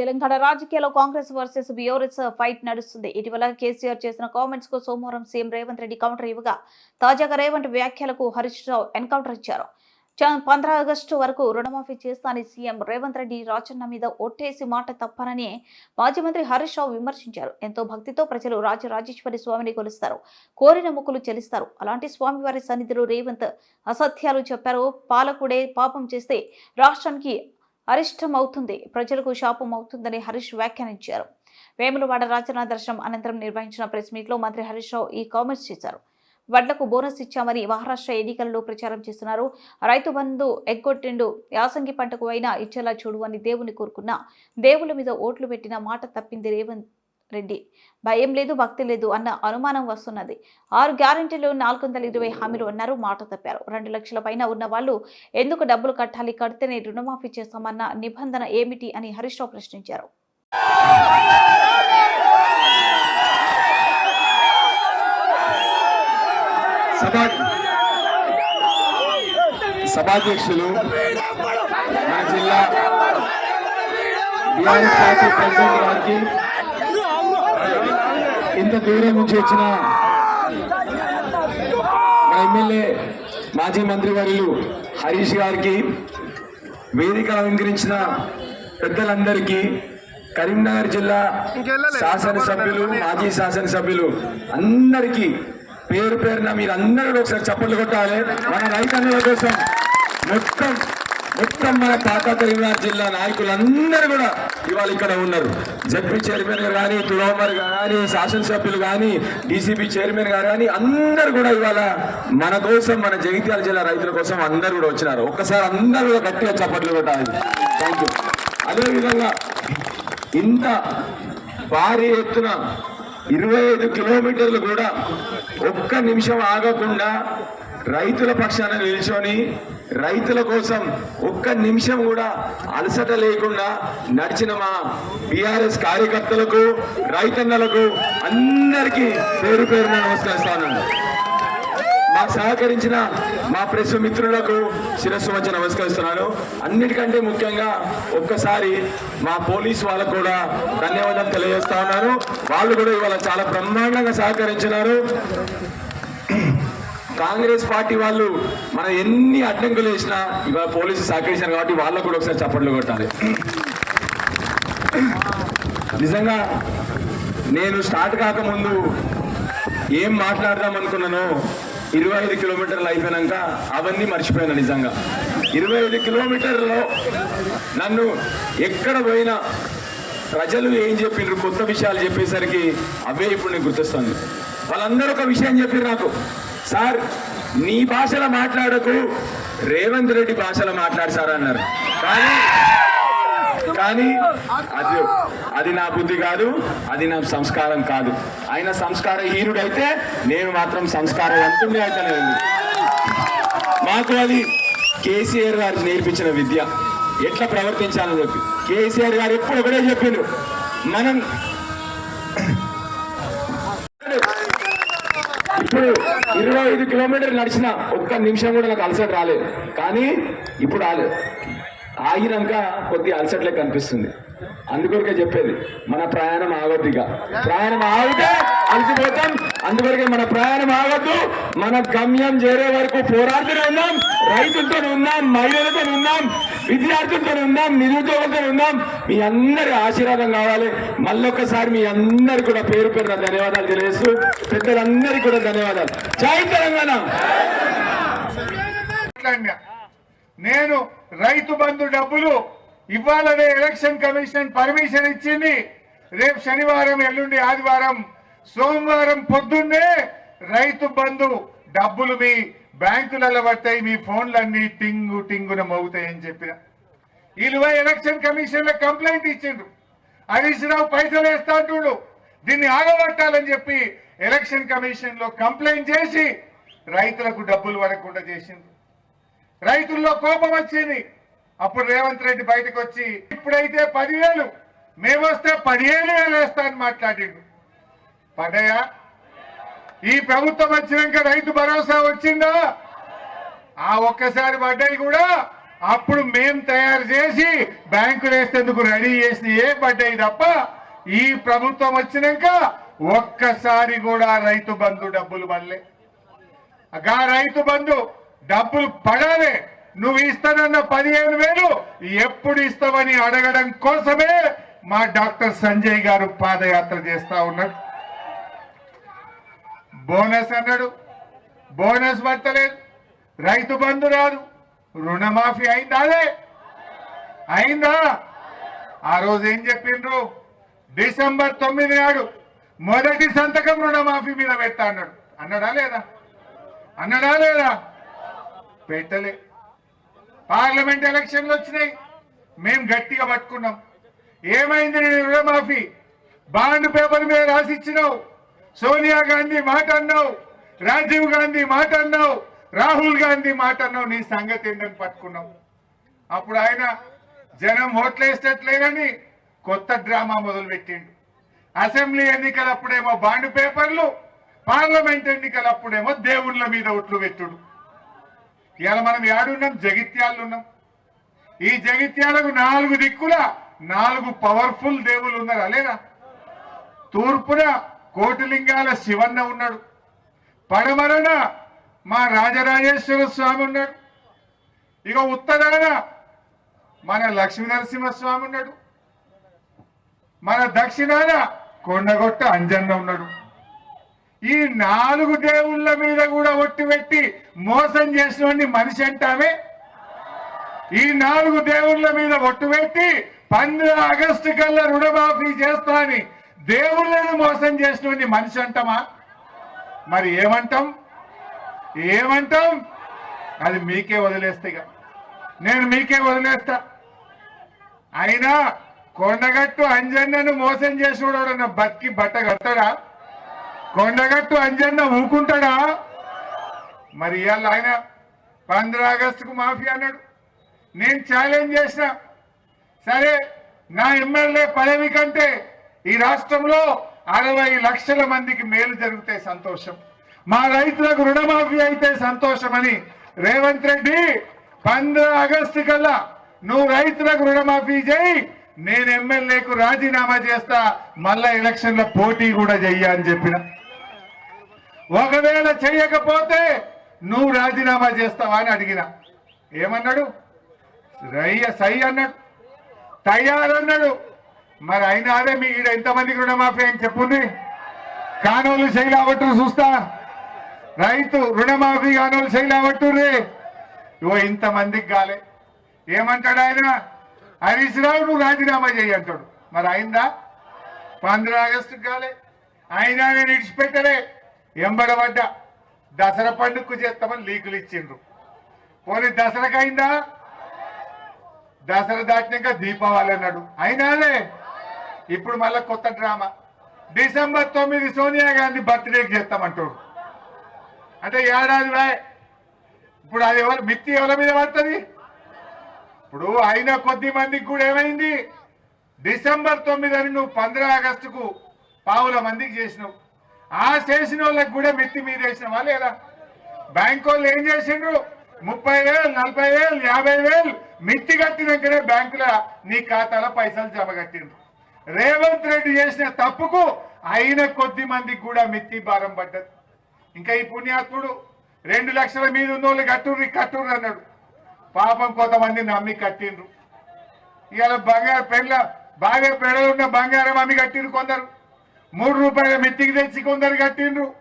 తెలంగాణ రాజకీయాల్లో Congress versus బియోరెస్ fight నడుస్తుంది. ఇటీవల కేసీఆర్ చేసిన కామెంట్స్కు సోమవారం సీఎం రేవంత్ రెడ్డి కౌంటర్ ఇవ్వగా తాజాగా రేవంత్ వ్యాఖ్యలకు హరీష్ రావు ఎన్కౌంటర్ ఇచ్చారు. పంద్రా ఆగస్టు వరకు రుణమాఫీ చేస్తానని సీఎం రేవంత్ రెడ్డి రాజన్న మీద ఒట్టేసి మాట తప్పనని మాజీ మంత్రి హరీష్ రావు విమర్శించారు. ఎంతో భక్తితో ప్రజలు రాజరాజేశ్వరి స్వామిని కొలుస్తారు. కోరిన మొక్కులు చెల్లిస్తారు. అలాంటి స్వామివారి సన్నిధిలో రేవంత్ అసత్యాలు చెప్పారు. పాలకుడే పాపం చేస్తే రాష్ట్రానికి అరిష్టమవుతుంది. ప్రజలకు శాపం అవుతుందని హరీష్ వ్యాఖ్యానించారు. వేములవాడ రాజనా దర్శనం అనంతరం నిర్వహించిన ప్రెస్ మీట్లో మంత్రి హరీష్ రావు ఈ కామెంట్స్ చేశారు. వడ్లకు బోనస్ ఇచ్చామని మహారాష్ట్ర ఎన్నికల్లో ప్రచారం చేస్తున్నారు. రైతు బంధు ఎగ్గొట్టిండు. యాసంగి పంటకు అయినా ఇచ్చేలా చూడు అని దేవుని కోరుకున్నా. దేవుళ్ళ మీద ఓట్లు పెట్టిన మాట తప్పింది రేవంత్ రెడ్డి భయం లేదు భక్తి లేదు అన్న అనుమానం వస్తున్నది ఆరు గ్యారంటీలు నాలుగు వందల ఇరవై హామీలు అన్నారు మాట తప్పారు రెండు లక్షల పైన ఉన్న వాళ్ళు ఎందుకు డబ్బులు కట్టాలి కడితేనే రుణమాఫీ చేస్తామన్న నిబంధన ఏమిటి అని హరీష్ రావు ప్రశ్నించారు సభాధ్యక్షులు మన జిల్లా పార్టీ ప్రెసిడెంట్ గారికి ఇంత దూరం నుంచి వచ్చిన ఎమ్మెల్యే మాజీ మంత్రి వర్యులు హరీష్ గారికి వేదిక అలంకరించిన పెద్దలందరికీ కరీంనగర్ జిల్లా శాసనసభ్యులు మాజీ శాసనసభ్యులు అందరికీ పేరు పేరున మీరు అందరూ ఒకసారి చప్పట్లు కొట్టాలి. మన రైతన్నుల కోసం మొత్తం మొత్తం మన పాత జిల్లా నాయకులందరూ కూడా ఇవాళ ఇక్కడ ఉన్నారు. జడ్పీ చైర్మన్ గారు కానీ తులోమర్ కానీ శాసనసభ్యులు కానీ డీసీపీ చైర్మన్ గారు కానీ అందరూ కూడా ఇవాళ మన కోసం మన జగిత్యాల జిల్లా రైతుల కోసం అందరూ కూడా వచ్చినారు. ఒక్కసారి అందరూ కూడా గట్టిగా చప్పట్లు కొట్టాలి. థ్యాంక్ యూ అదేవిధంగా ఇంత భారీ ఎత్తున ఇరవై ఐదు కిలోమీటర్లు కూడా ఒక్క నిమిషం ఆగకుండా రైతుల పక్షాన నిల్చొని రైతుల కోసం ఒక్క నిమిషం కూడా అలసట లేకుండా నడిచిన మా బీఆర్ఎస్ కార్యకర్తలకు రైతన్నలకు అందరికీ పేరు పేరున నమస్కరిస్తాను మాకు సహకరించిన మా ప్రెస్ మిత్రులకు శిరస్సు వచ్చి నమస్కరిస్తున్నాను. అన్నిటికంటే ముఖ్యంగా ఒక్కసారి మా పోలీస్ వాళ్ళకు కూడా ధన్యవాదాలు తెలియజేస్తా ఉన్నాను. వాళ్ళు కూడా ఇవాళ చాలా బ్రహ్మాండంగా సహకరించినారు. కాంగ్రెస్ పార్టీ వాళ్ళు మనం ఎన్ని అడ్డంకులు వేసినా ఇవాళ పోలీసులు సహకరించారు కాబట్టి వాళ్ళకు కూడా ఒకసారి చప్పట్లు కొట్టాలి. నిజంగా నేను స్టార్ట్ కాకముందు ఏం మాట్లాడదాం అనుకున్నానో ఇరవై ఐదు కిలోమీటర్లు అయిపోయినాక అవన్నీ మర్చిపోయాను నిజంగా. ఇరవై ఐదు కిలోమీటర్లో నన్ను ఎక్కడ పోయినా ప్రజలు ఏం చెప్పిండ్రు కొత్త విషయాలు చెప్పేసరికి అవే ఇప్పుడు నేను గుర్తొస్తాను. వాళ్ళందరూ ఒక విషయం చెప్పారు నాకు. సార్ నీ భాషలో మాట్లాడకు. రేవంత్ రెడ్డి భాషలో మాట్లాడు సార్ అన్నారు. కానీ కానీ అది అది నా బుద్ధి కాదు అది నా సంస్కారం కాదు. ఆయన సంస్కార హీనుడైతే నేను మాత్రం సంస్కారం అయితే లేదు మాకు అది కేసీఆర్ గారు నేర్పించిన విద్య. ఎట్లా ప్రవర్తించాలని చెప్పి. కేసీఆర్ గారు ఎప్పుడు ఒకటే చెప్పిండ్రు మనం ఇప్పుడు ఇరవై ఐదు కిలోమీటర్లు నడిచిన ఒక్క నిమిషం కూడా నాకు అలసట రాలేదు. కానీ ఇప్పుడు ఆలే ఆగినాక కొద్ది అలసట్లే కనిపిస్తుంది అందుకొరకే చెప్పేది మన ప్రయాణం ఆగొద్దిగా ప్రయాణం ఆగితే అలసిపోతాం. అందుకొరకే మన ప్రయాణం ఆగొద్దు. మన గమ్యం చేరే వరకు పోరాడుతూనే ఉన్నాం. రైతులతో ఉన్నాం. మహిళలతో ఉన్నాం. విద్యార్థులతో ఉన్నాం. నిరుద్యోగులతో ఉన్నాం. మీ అందరి ఆశీర్వాదం కావాలి. మళ్ళొక్కసారి మీ అందరికి కూడా పేరు పేరు ధన్యవాదాలు తెలియజేస్తూ పెద్దలందరికీ కూడా ధన్యవాదాలు. జై తెలంగాణ! నేను రైతు బంధు డబ్బులు ఇవ్వాలనే ఎలక్షన్ కమిషన్ పర్మిషన్ ఇచ్చింది. రేపు శనివారం ఎల్లుండి ఆదివారం సోమవారం పొద్దున్నే రైతు బంధు డబ్బులు మీ బ్యాంకులలో పడతాయి మీ ఫోన్లన్నీ టింగు టింగున మోగుతాయని చెప్పిన. ఇలువై ఎలక్షన్ కమిషన్లో కంప్లైంట్ ఇచ్చిండ్రు. హరీష్ రావు పైసలు వేస్తా అంటుండు. దీన్ని ఆగబట్టాలని చెప్పి ఎలక్షన్ కమిషన్లో కంప్లైంట్ చేసి రైతులకు డబ్బులు పడకుండా చేసిండ్రు. రైతుల్లో కోపం వచ్చింది. అప్పుడు రేవంత్ రెడ్డి బయటకు వచ్చి ఇప్పుడైతే పదివేలు మేమొస్తే పదిహేను వేలు వేస్తా అని మాట్లాడిండు. పడ్డాయా? ఈ ప్రభుత్వం వచ్చినాక రైతు భరోసా వచ్చిందా? ఆ ఒక్కసారి పడ్డాయి కూడా. అప్పుడు మేం తయారు చేసి బ్యాంకులు వేసేందుకు రెడీ చేసి ఏ పడ్డాయి తప్ప ఈ ప్రభుత్వం వచ్చినాక ఒక్కసారి కూడా రైతు బంధు డబ్బులు పడలే. గా రైతు బంధు డబ్బులు పడాలి. నువ్వు ఇస్తానన్న పదిహేను వేలు ఎప్పుడు ఇస్తావని అడగడం కోసమే మా డాక్టర్ సంజయ్ గారు పాదయాత్ర చేస్తా ఉన్నాడు. బోనస్ అన్నాడు. బోనస్ పడతలేదు రైతు బంధు రాదు. రుణమాఫీ అయిందా అదే? అయిందా? ఆ రోజు ఏం చెప్పిండ్రు? డిసెంబర్ తొమ్మిది నాడు మొదటి సంతకం రుణమాఫీ మీద పెట్టా అన్నాడు. అన్నాడా లేదా? అన్నాడా లేదా? పెట్టలే. పార్లమెంట్ ఎలక్షన్లు వచ్చినాయి. మేము గట్టిగా పట్టుకున్నాం. ఏమైంది నేను రుణమాఫీ? బాండ్ పేపర్ మీద రాసిచ్చినావు సోనియా గాంధీ మాట అన్నావు. రాజీవ్ గాంధీ మాట అన్నావు. రాహుల్ గాంధీ మాట అన్నావు. నీ సంగతి ఏంటని పట్టుకున్నావు అప్పుడు ఆయన జనం ఓట్లేసేట్లేదని కొత్త డ్రామా మొదలుపెట్టిండు. అసెంబ్లీ ఎన్నికలప్పుడేమో బాండ్ పేపర్లు పార్లమెంట్ ఎన్నికలప్పుడేమో దేవుళ్ళ మీద ఒట్లు పెట్టుడు. ఇవాళ మనం ఏడున్నాం? జగిత్యాలు ఉన్నాం ఈ జగిత్యాలకు నాలుగు దిక్కుల నాలుగు పవర్ఫుల్ దేవుళ్ళు ఉన్నారు? అలేనా తూర్పున కోటిలింగాల శివన్న ఉన్నాడు. పడమరన మా రాజరాజేశ్వర స్వామి ఉన్నాడు. ఇక ఉత్తరాన మన లక్ష్మీ నరసింహస్వామి ఉన్నాడు. మన దక్షిణాన కొండగొట్ట అంజన్న ఉన్నాడు. ఈ నాలుగు దేవుళ్ళ మీద కూడా ఒట్టి పెట్టి మోసం చేసినవన్నీ మనిషి అంటామే ఈ నాలుగు దేవుళ్ళ మీద ఒట్టు పెట్టి పంద్ర ఆగస్టు కల్లా రుణమాఫీ చేస్తా అని దేవుళ్ళను మోసం చేసినవన్నీ మనిషి అంటామా? మరి ఏమంటాం? ఏమంటాం? అది మీకే వదిలేస్తే ఇక. నేను మీకే వదిలేస్తా. అయినా కొండగట్టు అంజన్నను మోసం చేసేవాడు బతికి బట్ట కడతాడా? కొండగట్టు అంజన్న ఊకుంటాడా? మరి ఇవాళ ఆయన పంద్ర ఆగస్టుకు మాఫీ అన్నాడు. నేను ఛాలెంజ్ చేసిన సరే నా ఎమ్మెల్యే పదవి కంటే ఈ రాష్ట్రంలో అరవై లక్షల మందికి మేలు జరిగితే సంతోషం. మా రైతులకు రుణమాఫీ అయితే సంతోషమని రేవంత్ రెడ్డి పంద్ర ఆగస్టు కల్లా నువ్వు రైతులకు రుణమాఫీ చేయి నేను ఎమ్మెల్యేకు రాజీనామా చేస్తా మళ్ళా ఎలక్షన్ల పోటీ కూడా చెయ్యి అని చెప్పిన. ఒకవేళ చెయ్యకపోతే నువ్వు రాజీనామా చేస్తావా అని అడిగిన. ఏమన్నాడు? రయ్య సై అన్నాడు. తయారన్నాడు. మరి అయినారే మీ ఈడ ఎంతమందికి రుణమాఫీ అని చెప్పుంది? కానోళ్ళు శైలావట్టు చూస్తా. రైతు రుణమాఫీ కానోళ్ళు శైలావట్టుర్రి ఓ ఇంతమందికి కాలే. ఏమంటాడు ఆయన? హరీష్ రావు నువ్వు రాజీనామా చేయి అంటాడు. మరి అయిందా? పంద్ర ఆగస్టుకి కాలే. అయినా నేను ఇడిచిపెట్టలే. ఎంబడబడ్డ దసరా పండుగకు చేస్తామని లీకులు ఇచ్చిండ్రు. పోనీ దసరాకు అయిందా? దసరా దాటినాక దీపావళి అన్నాడు. అయినాలే ఇప్పుడు మళ్ళా కొత్త డ్రామా. డిసెంబర్ తొమ్మిది సోనియా గాంధీ బర్త్డేకి చేస్తామంటాడు. అంటే ఏడాది రాయ్ ఇప్పుడు అది ఎవరు మిత్తి ఎవరి మీద పడుతుంది? ఇప్పుడు అయిన కొద్ది మందికి కూడా ఏమైంది? డిసెంబర్ తొమ్మిది అని నువ్వు పంద్రా ఆగస్టుకు పావుల మందికి చేసినావు. ఆ చేసిన వాళ్ళకి కూడా మిత్తి మీద వేసినావా లేదా బ్యాంక్ వాళ్ళు ఏం చేసిండ్రు? ముప్పై వేలు నలభై వేలు యాభై వేలు మిత్తి కట్టినాకనే బ్యాంకుల నీ ఖాతాలో పైసలు జమ కట్టిండ్రు. రేవంత్ రెడ్డి చేసిన తప్పుకు అయిన కొద్ది మందికి కూడా మిత్తి భారం పడ్డది. ఇంకా ఈ పుణ్యాత్ముడు రెండు లక్షల మీద ఉన్న వాళ్ళు కట్టుర్రి కట్టుర్రి అన్నాడు. పాపం కొంతమంది నమ్మి కట్టిండ్రు. ఇవాళ బంగారు పెళ్ళ బాగా పెడలున్న బంగారం అమ్మి కట్టిండ్రు కొందరు. మూడు రూపాయల మిత్తికి తెచ్చి కొందరు కట్టిండ్రు.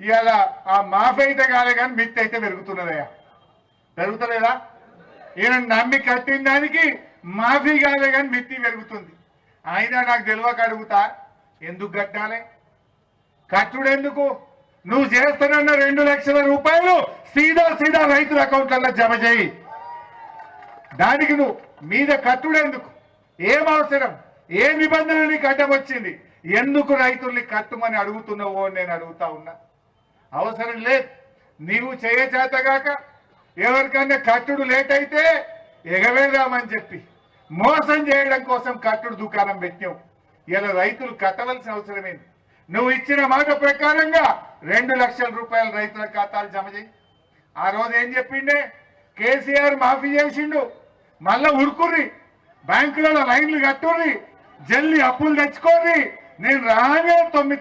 ఇవాళ ఆ మాఫీ అయితే కాలే కానీ మిత్తి అయితే పెరుగుతున్నదయ్యా. పెరుగుతలేదా? ఈయన నమ్మి కట్టిన దానికి మాఫీ కాలే కానీ మిత్తి పెరుగుతుంది. అయినా నాకు తెలియక అడుగుతా ఎందుకు కట్టాలి? కట్టుడు ఎందుకు? నువ్వు చేస్తానన్న రెండు లక్షల రూపాయలు సీదా సీదా రైతుల అకౌంట్లలో జమ చేయి. దానికి నువ్వు మీద కట్టుడు ఎందుకు? ఏం అవసరం? ఏ నిబంధన నీకు అడ్డం వచ్చింది? ఎందుకు రైతుల్ని కట్టుమని అడుగుతున్నావో అని నేను అడుగుతా ఉన్నా. అవసరం లేదు. నీవు చేయచేతగాక ఎవరికన్నా కట్టుడు లేట్ అయితే ఎగవేదామని చెప్పి మోసం చేయడం కోసం కట్టుడు దుకాణం పెట్టావు ఇలా రైతులు కట్టవలసిన అవసరమేంది నువ్వు ఇచ్చిన మాట ప్రకారంగా రెండు లక్షల రూపాయలు రైతుల ఖాతాలు జమ చేయి. ఆ రోజు ఏం చెప్పిండే? కేసీఆర్ మాఫీ చేసిండు. మళ్ళా ఉరుకుర్రి. బ్యాంకులలో లైన్లు కట్టుర్రి. జల్లి అప్పులు తెచ్చుకోర్రి. నేను రాగానే తొమ్మిది